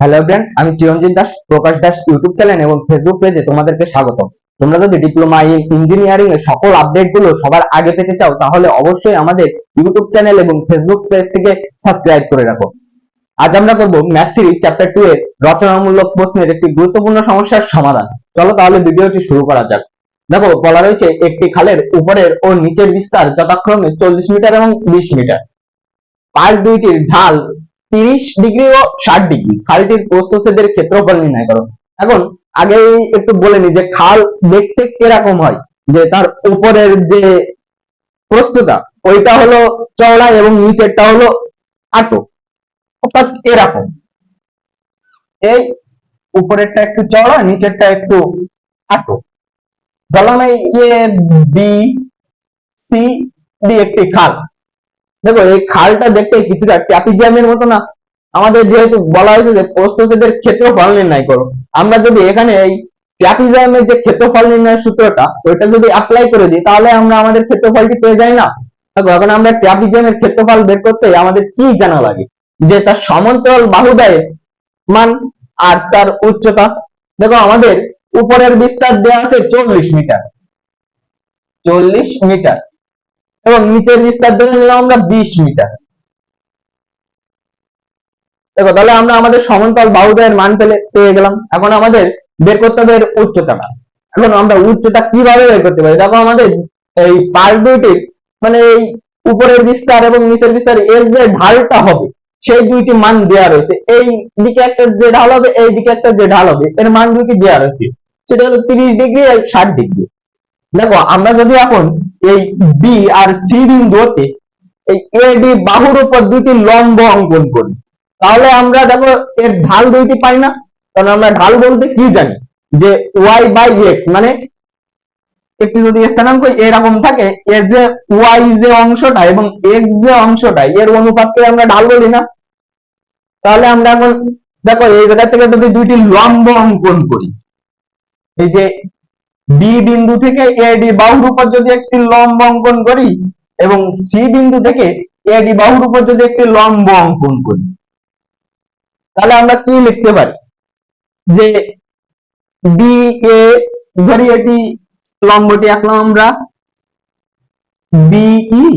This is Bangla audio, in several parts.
হ্যালো ফ্রেন্ড আমি চিরঞ্জিত দাস, প্রকাশ দাস ইউটিউব চ্যানেল এবং ফেসবুক পেজে তোমাদেরকে স্বাগত তোমরা যদি ডিপ্লোমা ইন ইঞ্জিনিয়ারিং এর সকল আপডেটগুলো সবার আগে পেতে চাও, তাহলে অবশ্যই আমাদের ইউটিউব চ্যানেল এবং ফেসবুক পেজটিকে সাবস্ক্রাইব করে রাখো। আজ আমরা করব ম্যাথ থ্রি চ্যাপ্টার টু এর রচনামূলক প্রশ্নের একটি গুরুত্বপূর্ণ সমস্যার সমাধান। চলো তাহলে ভিডিওটি শুরু করা যাক। দেখো, বলা রয়েছে, একটি খালের উপরের ও নিচের বিস্তার যথাক্রমে চল্লিশ মিটার এবং বিশ মিটার। পাশ দুইটির ঢাল তিরিশ ডিগ্রি ও ষাট ডিগ্রি। খালটির প্রস্থচ্ছেদের ক্ষেত্রফল নির্ণয় করো। এখন আগে একটু বলে নি যে খাল দেখতে কীরকম হয়, যে তার উপরের যে প্রস্থতা, ওইটা হলো চওড়া এবং নিচেরটা হলো আটো। অর্থাৎ এরকম। এই উপরেরটা একটু চওড়া, নিচেরটা একটু আটো। বললাম এই বি, সি, ডি একটি খাল। দেখো, এই খালটা দেখতে কিছুটা ট্যাপিজিয়ামের মতো না। আমাদের যেহেতু বলা হয়েছে যে প্রস্থচ্ছেদের ক্ষেত্রফল নির্ণয় করো। আমরা যদি এখানে এই ট্যাপিজিয়ামের যে ক্ষেত্রফল নির্ণয়ের সূত্রটা, ওইটা যদি অ্যাপ্লাই করে দিই, তাহলে আমরা আমাদের ক্ষেত্রফলটি পেয়ে যাই না। দেখো, এখন আমরা ট্যাপিজিয়ামের ক্ষেত্রফল বের করতে আমাদের কি জানা লাগে? যে তার সমান্তরাল বাহুদায়ের মান আর তার উচ্চতা। দেখো, আমাদের উপরের বিস্তার দেওয়া আছে চল্লিশ মিটার। চল্লিশ মিটার। এবং নিচের বিস্তার ধরে নিলাম আমরা বিশ মিটার। দেখো, তাহলে আমরা আমাদের সমান্তরাল বাহুদ্বয়ের মান পেলে, পেয়ে গেলাম। এখন আমাদের বের করতে হবে উচ্চতাটা এখন আমরা উচ্চতা কীভাবে বের করতে পারি? দেখো, আমাদের এই পার্ট দুইটির মানে এই উপরের বিস্তার এবং নিচের বিস্তার, এর যে ঢালটা হবে, সেই দুইটি মান দেওয়া রয়েছে। এই দিকে একটা যে ঢাল হবে, এই দিকে একটা যে ঢাল হবে, এর মান দুইটি দেওয়া রয়েছে। সেটা হলো তিরিশ ডিগ্রি আর ষাট ডিগ্রি। দেখো, আমরা যদি এখন এই বি আর সি বিন্দুতে এই এ ডি বাহুর উপর দুটি লম্ব অঙ্কন করি, তাহলে আমরা দেখো এর ঢাল দুইটি পাই না, কারণ আমরা ঢাল বলতে কি জানি? যে ওয়াই বাই এক্স মানে একটি যদি স্থানাঙ্ক এরকম থাকে, এর যে ওয়াই যে অংশটা এবং এক্স যে অংশটা, এর অনুপাতকে আমরা ঢাল বলি না? তাহলে আমরা এখন দেখো, এই জায়গা থেকে যদি দুইটি লম্ব অঙ্কন করি, এই যে বি বিন্দু থেকে এডি বাহুর উপর যদি একটি লম্ব অঙ্কন করি এবং সি বিন্দু থেকে এডি বাহুর উপর যদি একটি লম্ব অঙ্কন করি, তাহলে আমরা কি লিখতে পারি? যে বি এ ধরি এটি লম্বটি আঁকলাম আমরা বিই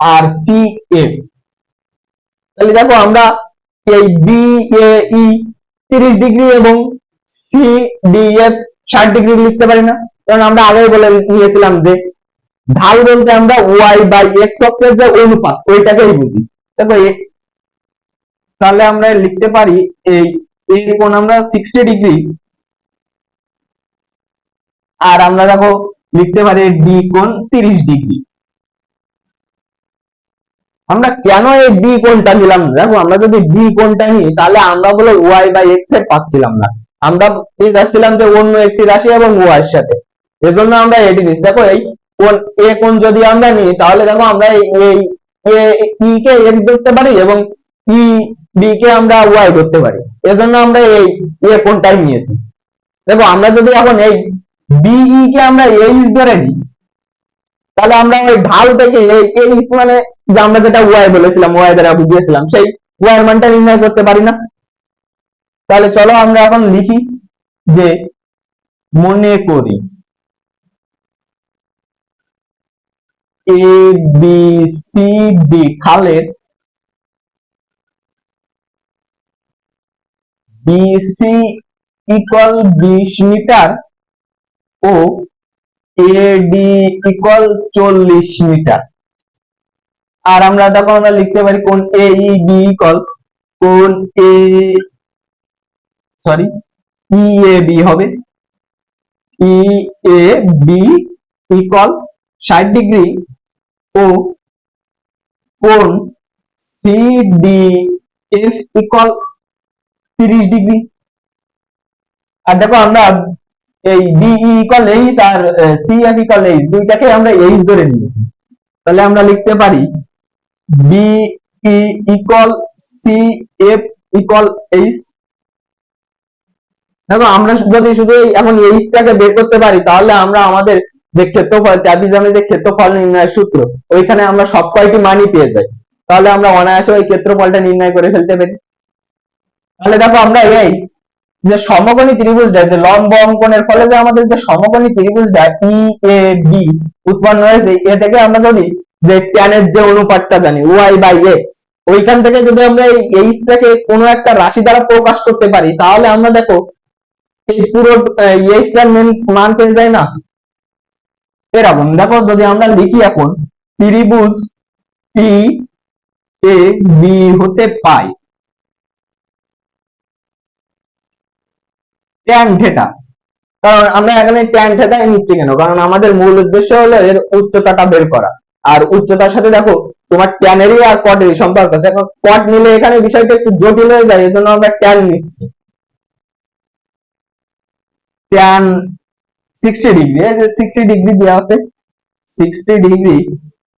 আর সি এ তাহলে দেখো আমরা এই বি এ ই তিরিশ ডিগ্রি এবং সি ডি এফ ষাট ডিগ্রি লিখতে পারি না। কারণ আমরা আগে বলে নিয়েছিলাম যে, ঢাল বলতে আমরা ওয়াই বাই এক্স অক্ষের যে অনুপাত, ওইটাকেই বুঝি। দেখো তাহলে আমরা লিখতে পারি এই এই আমরা সিক্সটি ডিগ্রি আর আমরা দেখো, লিখতে পারি ডি কোণ তিরিশ ডিগ্রি আমরা কেন এই বি কোণটা নিলাম দেখো, আমরা যদি বি কোণটা নিই, তাহলে আমরা বলে ওয়াই বাই এক্সের পাচ্ছিলাম না। আমরা আসছিলাম যে অন্য একটি রাশি এবং ওয়াই এর সাথে। এজন্য আমরা এটি নিচ্ছি দেখো, এই কোণ এ কোণ যদি আমরা নিই, তাহলে দেখো আমরা এই ই কে এক্স ধরতে পারি এবং ই বি কে আমরা ওয়াই ধরতে পারি। এজন্য আমরা এই এ কোণটাই নিয়েছি। দেখো, আমরা যদি এখন এই বিই কে আমরা এইচ ধরে নিই, তাহলে আমরা ওই ঢাল থেকে এই এইচ মানে যে আমরা যেটা ওয়াই বলেছিলাম ওয়াই দ্বারা বুঝিয়েছিলাম, সেই ওয়াই মানটা নির্ণয় করতে পারি না। তাহলে চলো আমরা এখন লিখি যে মনে করি এ বি সি ডি খালের বিসি ইকুয়াল বিশ মিটার ও এডি ইকুয়াল চল্লিশ মিটার। আর আমরা দেখো আমরা লিখতে পারি কোন এ বি ইকুয়াল কোন এ সরি ই এ বি হবে। ই এ বি ইকুয়াল ষাট ডিগ্রি ও কোন সি ডি এফ ইকুয়াল তিরিশ ডিগ্রি আর দেখো আমরা এই বিই ইকুয়াল এইচ আর সি এফ ইকুয়াল এইচ দুইটাকে আমরা এইচ ধরে নিয়েছি। তাহলে আমরা লিখতে পারি B E equal C F equal H দেখো, আমরা যদি শুধু এখন এইচটাকে বের করতে পারি, তাহলে আমরা আমাদের যে ক্ষেত্রফল ট্রাপিজামে যে ক্ষেত্রফল নির্ণয়ের সূত্র, ওইখানে আমরা সব কয়টি মানই পেয়ে যাই। তাহলে আমরা অনায়াসে ওই ক্ষেত্রফলটা নির্ণয় করে ফেলতে পারি। তাহলে দেখো আমরা এই যে সমকোণী ত্রিভুজটা যে লম্ব অঙ্কনের ফলে যে আমাদের যে সমকোণী ত্রিভুজটা ই এ বি উৎপন্ন হয়েছে, এ থেকে আমরা যদি যে এর যে অনুপাতটা জানি ওয়াই বাই এক্স ওইখান থেকে যদি আমরা এই এইচটাকে কোনো একটা রাশি দ্বারা প্রকাশ করতে পারি, তাহলে আমরা দেখো এই পুরো এইচটার মান পেয়ে যায় না? এরকম। দেখো যদি আমরা লিখি এখন, ত্রিভুজ টি এ বি হতে পাই। ট্যান থেটা কারণ আমরা এখানে ট্যান থেটাই নিচ্ছি কেন? কারণ আমাদের মূল উদ্দেশ্য হলো এর উচ্চতাটা বের করা। আর উচ্চতার সাথে দেখো, তোমার ট্যানেরই আর কটেরই সম্পর্ক আছে। এখন কট নিলে এখানে বিষয়টা একটু জটিল হয়ে যায়, এজন্য আমরা ট্যান নিচ্ছি। ট্যান সিক্সটি ডিগ্রি এই যে সিক্সটি ডিগ্রি দেওয়া আছে সিক্সটি ডিগ্রি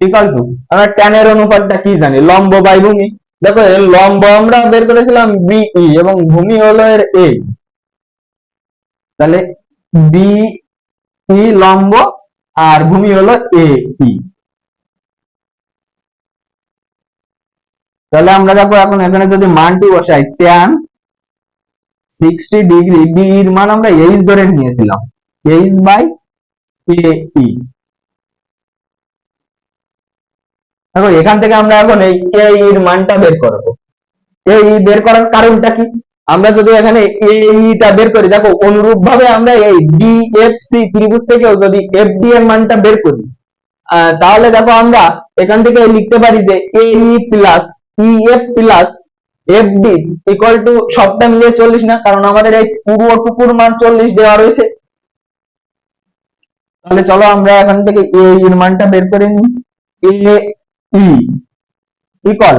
ইকাল টু আমরা ট্যানের অনুপাতটা কি জানি? লম্ব বাই ভূমি। দেখো, এর লম্ব আমরা বের করেছিলাম বিই এবং ভূমি হলো এর এ তাহলে বি ই লম্ব আর ভূমি হলো এ ই তাহলে আমরা দেখো এখন এখানে যদি মানটি বসাই ট্যান সিক্সটি ডিগ্রি বি এর মান আমরা এইচ ধরে নিয়েছিলাম। এইচ বাই এ ই দেখো, এখান থেকে আমরা এখন এই এ এর মানটা বের এই বের করার কারণটা কি? আমরা যদি এখানে এইটা বের করি, দেখো অনুরূপ ভাবে আমরা এই বিএফসি ত্রিভুজ থেকেও যদি এফডি এর মানটা বের করি তাহলে দেখো আমরা এখান থেকে লিখতে পারি যে AE plus EF plus FD equal to সবটা মিলিয়ে চল্লিশ না, কারণ আমাদের এই পুরো টুকুর মান চল্লিশ দেওয়া রয়েছে। তাহলে চলো আমরা এখান থেকে এ এর মানটা বের করে নিই। এ ইকুয়াল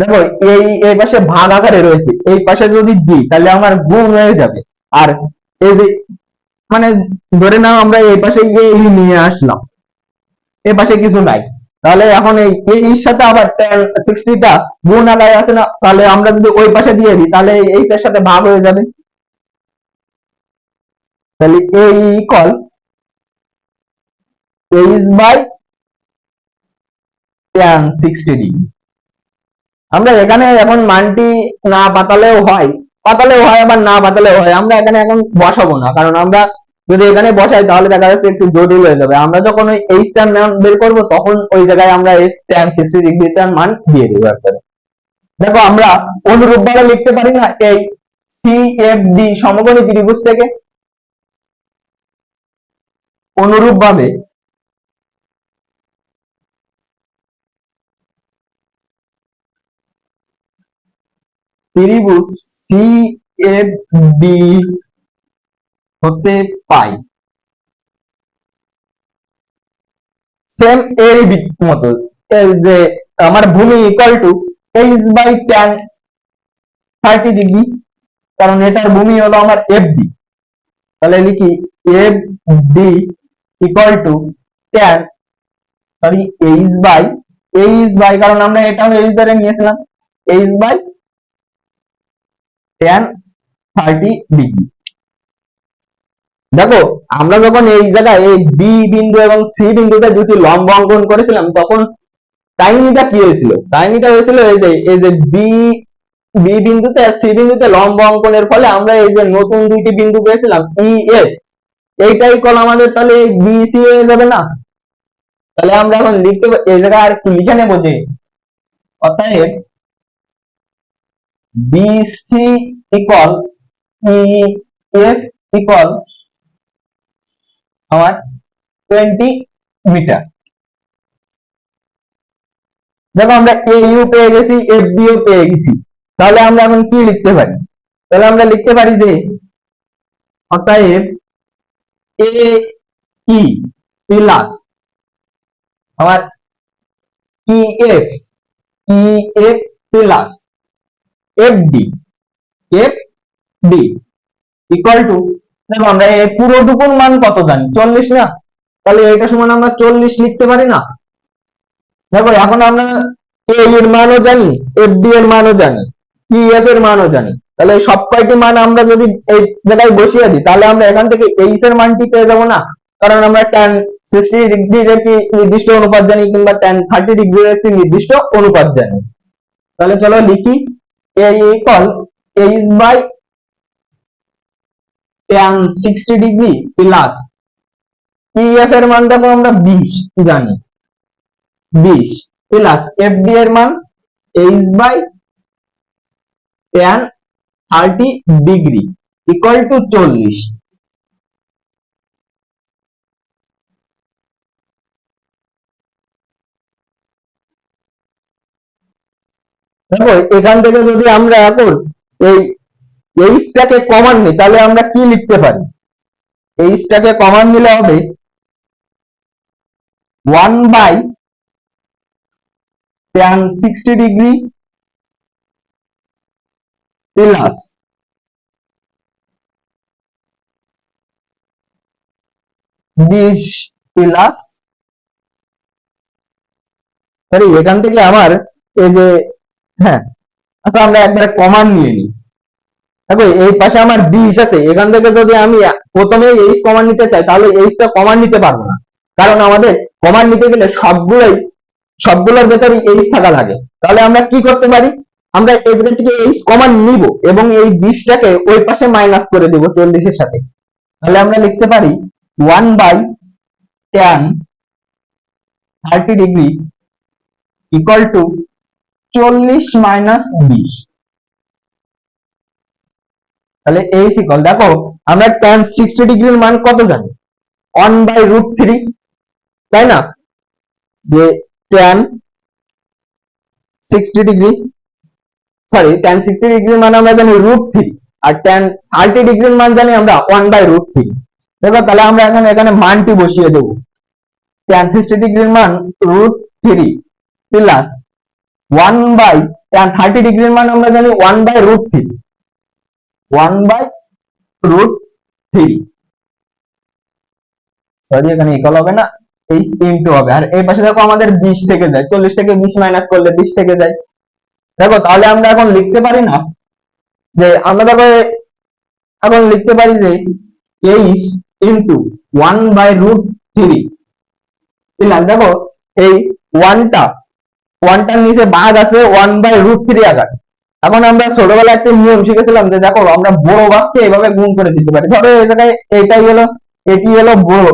দেখো এই এই পাশে ভাগ আকারে রয়েছে, এই পাশে যদি দিই তাহলে আমার গুণ হয়ে যাবে। আর এই যে মানে ধরে নাও আমরা এই পাশে এই নিয়ে আসলাম এই পাশে কিছু নাই। তাহলে এখন এই এর সাথে আবার tan 60 টা গুণ আলাদা আছে না? তাহলে আমরা যদি ওই পাশে দিয়ে দিই, তাহলে এই এর সাথে ভাগ হয়ে যাবে। তাহলে AE equal H by tan 60 degree আমরা এখানে এখন মানটি না পাতালেও হয় পাতালেও হয় আবার না পাতালেও হয়। আমরা এখানে এখন বসাবো না, কারণ আমরা যদি এখানে বসাই, তাহলে দেখা যাচ্ছে একটু জটিল হয়ে যাবে। আমরা যখন ওই এইচ টার মান বের করব, তখন ওই জায়গায় আমরা এই tan 60 ডিগ্রিটার মান দিয়ে দেবো একবারে। দেখো, আমরা অনুরূপ ভাবে লিখতে পারি না, এই সিএফডি সমকোণী ত্রিভুজ থেকে। অনুরূপ ভাবে ত্রিভুজ সি এফ ডি হতে পাই। সেম এরই বি- মতো। যে আমার ভূমি equal to H by tan thirty degree কারণ এটার ভূমি হলো আমার এফ ডি তাহলে লিখি F D equal to tan sorry H by H by কারণ আমরা এটাও এইচ ধরে নিয়েছিলাম। এইচ বাই tan 30 ডিগ্রি দেখো, আমরা যখন এই জায়গায় এই বি বিন্দু এবং সি বিন্দুতে দুটি লম্ব অঙ্কন করেছিলাম, তখন কাহিনীটা কি হয়েছিল? কাহিনীটা হয়েছিল এই যে এই যে বি বি বিন্দুতে সি বিন্দুতে লম্ব অঙ্কনের ফলে আমরা এই যে নতুন দুইটি বিন্দু পেয়েছিলাম ই এফ এইটাই কল আমাদের তাহলে বি সি হয়ে যাবে না? তাহলে আমরা এখন লিখতে এই জায়গায় আর একটু লিখে নেব যে, অতএব BC equal EF equal আমার 20 মিটার দেখো আমরা AU পেয়ে গেছি FB ও পেয়ে গেছি তাহলে আমরা এখন কি লিখতে পারি তাহলে আমরা লিখতে পারি যে অতএব AE প্লাস আমার EF EF plus FD FD equal to দেখো আমরা এই পুরোটুকুর মান কত জানি? চল্লিশ না? তাহলে এটা সমান আমরা চল্লিশ লিখতে পারি না। দেখো, এখন আমরা A এর মানও জানি FD এর মানও জানি EF এর মানও জানি। তাহলে সব কয়টি মান আমরা যদি এই জায়গায় বসিয়ে দিই, তাহলে আমরা এখান থেকে এইচ এর মানটি পেয়ে যাব না। কারণ আমরা tan 60 ডিগ্রির একটি নির্দিষ্ট অনুপাত জানি, কিংবা tan 30 ডিগ্রির একটি নির্দিষ্ট অনুপাত জানি। তাহলে চলো লিখি, a equal H by tan sixty degree plus EF এর মান দেখো আমরা বিশ জানি। বিশ প্লাস এফডি এর মান H by tan thirty degree equal to চল্লিশ। দেখো, এখান থেকে যদি আমরা এখন এই এইচটাকে কমান নিই, তাহলে আমরা কি লিখতে পারি? এইচটাকে কমান নিলে হবে one by tan sixty degree plus বিশ প্লাস এখান থেকে আমার এই যে হ্যাঁ আচ্ছা আমরা একবারে কমান নিয়ে নিই। দেখো এই পাশে আমার বিশ আছে, এখান থেকে যদি আমি প্রথমে এইচ কমান নিতে চাই, তাহলে এইচটা কমান নিতে পারব না। কারণ আমাদের কমান নিতে গেলে সবগুলোই, সবগুলোর ভেতরে এইচ থাকা লাগে। তাহলে আমরা কি করতে পারি? আমরা এখান থেকে এইচ কমান নিব এবং এই বিশটাকে ওই পাশে মাইনাস করে দেব চল্লিশের সাথে। তাহলে আমরা লিখতে পারি one by tan thirty degree equal to চল্লিশ মাইনাস বিশ। তাহলে এই সিকল দেখো, আমরা tan সিক্সটি ডিগ্রির মান কত জানি? ওয়ান বাই রুট থ্রি তাই না? যে tan sixty degree sorry tan sixty ডিগ্রির মান আমরা জানি রুট থ্রি আর tan থার্টি ডিগ্রির মান জানি আমরা ওয়ান বাই রুট থ্রি দেখো, তাহলে আমরা এখন এখানে মানটি বসিয়ে দেবো। tan সিক্সটি ডিগ্রির মান root three plus one by tan thirty ডিগ্রির মান আমরা জানি one by root three one by root three sorry এখানে ইকুয়াল হবে না। এই ইনটু হবে। আর এই পাশে দেখো আমাদের বিশ থেকে যায়। চল্লিশ থেকে বিশ মাইনাস করলে বিশ থেকে যায়। দেখো, তাহলে আমরা এখন লিখতে পারি না যে, আমরা দেখো এখন লিখতে পারি যে H into one by root three plus দেখো, এই ওয়ানটা ওয়ানটার নিচে ভাগ আছে ওয়ান বাই রুট থ্রি আকার। এখন আমরা ছোটবেলায় একটা নিয়ম শিখেছিলাম যে, দেখো, আমরা বড় ভাগকে এভাবে গুণ করে দিতে পারি। ধরো, এই জায়গায় এটাই হলো, এটি হলো বড়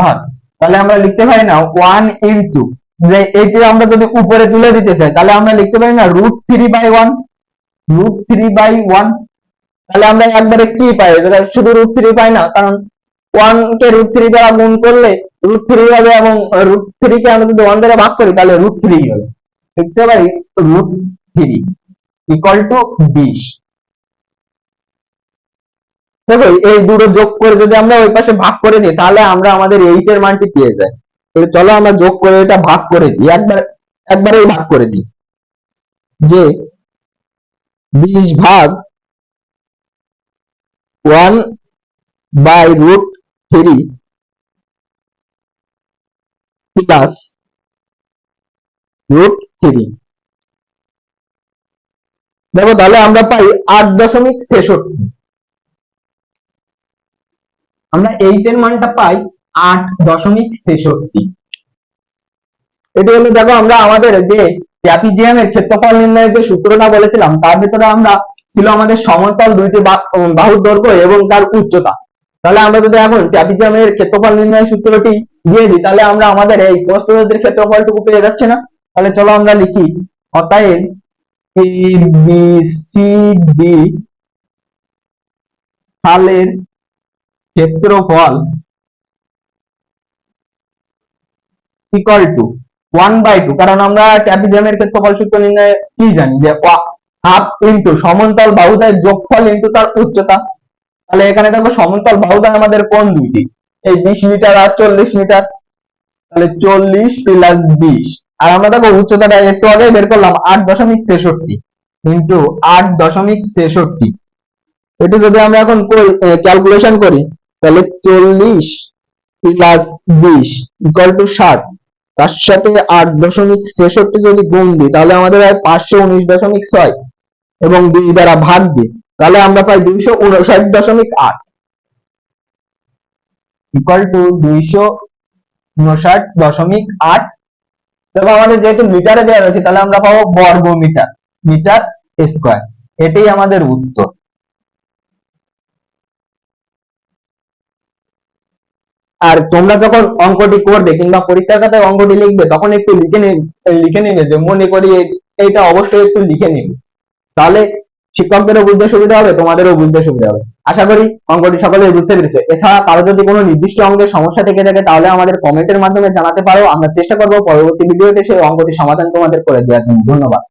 ভাগ। তাহলে আমরা লিখতে পারি না ওয়ান ইন্টু যে, এটি আমরা যদি উপরে তুলে দিতে চাই, তাহলে আমরা লিখতে পারি না root three by one root three by one তাহলে আমরা একবারে কি পাই? শুধু রুট থ্রি পাই না, কারণ ওয়ান কে রুট থ্রি দ্বারা গুণ করলে রুট থ্রি হবে এবং রুট থ্রি কে আমরা যদি ওয়ান দ্বারা ভাগ করি, তাহলে রুট থ্রি হবে। লিখতে পারি রুট থ্রি ইকুয়াল টু বিশ। দেখো, এই দুটো যোগ করে যদি আমরা ওই পাশে ভাগ করে দিই তাহলে আমরা আমাদের এইচ এর মানটি পেয়ে যাই। চলো আমরা যোগ করে এটা ভাগ করে দিই, একবার, একবারেই ভাগ করে দিই। যে বিশ ভাগ one by root three plus root three. দেখো তাহলে আমরা পাই আট দশমিক ছেষট্টি। আমরা এইচ এর মানটা পাই আট দশমিক ছেষট্টি। এটি হলো দেখো আমরা আমাদের যে ক্ষেত্রফল নির্ণয়ের যে সূত্রটা বলেছিলাম, তার ভিতরে আমরা ছিল আমাদের সমতল দুইটি বাহুর দৈর্ঘ্য এবং তার উচ্চতা। তাহলে আমরা যদি এখন ট্যাপিজিয়ামের ক্ষেত্রফল নির্ণয়ের সূত্রটি দিয়ে দিই, তাহলে আমরা আমাদের এই প্রস্থদের ক্ষেত্রফলটুকু পেয়ে যাচ্ছে না। তাহলে চলো আমরা লিখি অতএব এ বি ক্ষেত্রফল equal to one by two কারণ আমরা ট্যাপিজিয়ামের ক্ষেত্রফল সূত্র নির্ণয় কি জানি যে হাফ ইন্টু সমান্তরাল বাহুদের যোগফল ইন্টু তার উচ্চতা। তাহলে এখানে দেখো সমান্তরাল বাহুদা আমাদের কোন দুইটি? এই বিশ মিটার আর চল্লিশ মিটার। তাহলে চল্লিশ প্লাস বিশ। আর আমরা দেখো উচ্চতাটা একটু আগে বের করলাম আট দশমিক ছেষট্টি ইন্টু আট দশমিক ছেষট্টি। এটি যদি আমরা এখন ক্যালকুলেশন করি, তাহলে চল্লিশ প্লাস বিশ ইকুয়াল টু ষাট। তার সাথে আট দশমিক ছেষট্টি যদি গুণ দিই, তাহলে আমাদের হয় পাঁচশো উনিশ দশমিক ছয় এবং দুই দ্বারা ভাগ দিই, তাহলে আমরা পাই দুইশো উনষাট দশমিক আট। ইকুয়াল টু দুইশো উনষাট দশমিক আট তবে আমাদের যেহেতু মিটারে দেওয়া রয়েছে, তাহলে আমরা পাবো বর্গ মিটার মিটার স্কোয়ার এটাই আমাদের উত্তর। আর তোমরা যখন অঙ্কটি করবে কিংবা পরীক্ষার খাতায় অঙ্কটি লিখবে, তখন একটু লিখে নিবে লিখে নেবে যে মনে করি এইটা অবশ্যই একটু লিখে নেবে। তাহলে শিক্ষকদেরও বুঝতে সুবিধা হবে, তোমাদেরও বুঝতে সুবিধা হবে। আশা করি অঙ্কটি সকলেই বুঝতে পেরেছে। এছাড়া কারও যদি কোনো নির্দিষ্ট অঙ্কের সমস্যা থেকে থাকে, তাহলে আমাদের কমেন্টের মাধ্যমে জানাতে পারো। আমরা চেষ্টা করব পরবর্তী ভিডিওতে সেই অঙ্কটি সমাধান তোমাদের করে দেওয়ার জন্য। ধন্যবাদ।